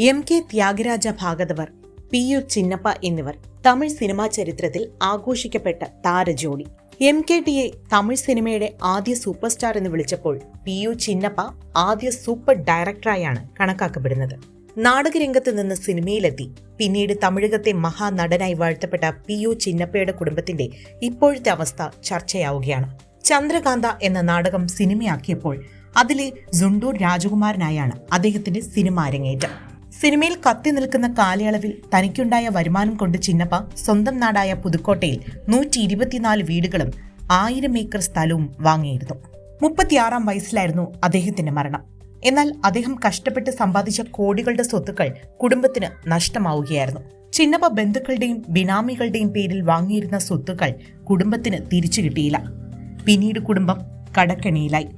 M K Thyagaraja Bhagavathar P U Chinnappa എന്നിവർ Tamil cinema ചരിത്രത്തിൽ ആഘോഷിക്കപ്പെട്ട താരജോഡി. എം കെ ടിയെ തമിഴ് സിനിമയുടെ ആദ്യ സൂപ്പർ സ്റ്റാർ എന്ന് വിളിച്ചപ്പോൾ പി യു ചിന്നപ്പ ആദ്യ സൂപ്പർ ഡയറക്ടറായാണ് കണക്കാക്കപ്പെടുന്നത്. നാടകരംഗത്ത് നിന്ന് സിനിമയിലെത്തി. പിന്നീട് തമിഴകത്തെ മഹാനടനായി വാഴ്ത്തപ്പെട്ട പി യു ചിന്നപ്പയുടെ കുടുംബത്തിന്റെ ഇപ്പോഴത്തെ അവസ്ഥ ചർച്ചയാവുകയാണ്. ചന്ദ്രകാന്ത എന്ന നാടകം സിനിമയാക്കിയപ്പോൾ അതിലെ സുണ്ടൂർ രാജകുമാരനായാണ് അദ്ദേഹത്തിന്റെ സിനിമ അരങ്ങേറ്റം. സിനിമയിൽ കത്തി നിൽക്കുന്ന കാലയളവിൽ തനിക്കുണ്ടായ വരുമാനം കൊണ്ട് ചിന്നപ്പ സ്വന്തം നാടായ പുതുക്കോട്ടയിൽ നൂറ്റി ഇരുപത്തിനാല് വീടുകളും ആയിരം ഏക്കർ സ്ഥലവും വാങ്ങിയിരുന്നു. മുപ്പത്തിയാറാം വയസ്സിലായിരുന്നു അദ്ദേഹത്തിന്റെ മരണം. എന്നാൽ അദ്ദേഹം കഷ്ടപ്പെട്ട് സമ്പാദിച്ച കോടികളുടെ സ്വത്തുക്കൾ കുടുംബത്തിന് നഷ്ടമാവുകയായിരുന്നു. ചിന്നപ്പ ബന്ധുക്കളുടെയും ബിനാമികളുടെയും പേരിൽ വാങ്ങിയിരുന്ന സ്വത്തുക്കൾ കുടുംബത്തിന് തിരിച്ചു കിട്ടിയില്ല. പിന്നീട് കുടുംബം കടക്കെണിയിലായി.